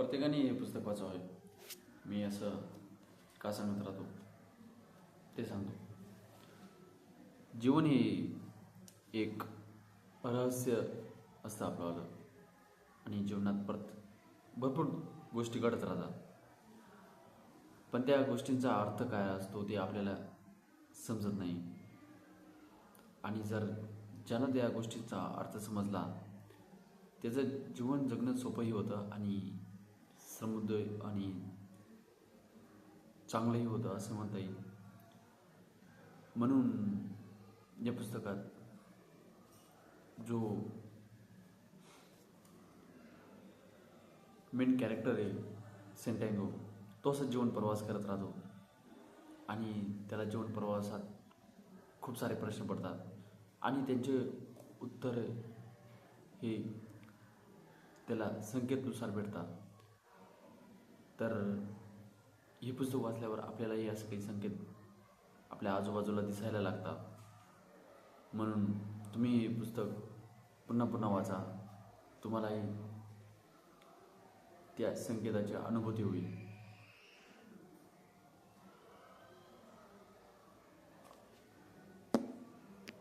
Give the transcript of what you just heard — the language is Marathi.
प्रत्येकाने हे पुस्तक वाचावे. मी असं का सांगत राहतो? ते सांगतो. जीवन हे एक रहस्य असतं आपलं आणि जीवनात परत भरपूर गोष्टी घडत राहतात. पण त्या गोष्टींचा अर्थ काय असतो ते आपल्याला समजत नाही. आणि जर ज्यानं त्या गोष्टीचा अर्थ समजला त्याचं जीवन जगणं सोपंही होतं आणि समृद्ध आणि चांगलंही होतं असं म्हणता येईल. म्हणून या पुस्तकात जो मेन कॅरेक्टर आहे सेंटँगो तो असं जीवन प्रवास करत राहतो. आणि त्याला जीवन प्रवासात खूप सारे प्रश्न पडतात. आणि त्यांचे उत्तर हे त्याला संकेतनुसार भेटतात. तर हे पुस्तक वाचल्यावर आपल्यालाही असं काही संकेत आपल्या आजूबाजूला दिसायला लागतात. म्हणून तुम्ही हे पुस्तक पुन्हा पुन्हा वाचा. तुम्हालाही त्या संकेताची अनुभूती होईल.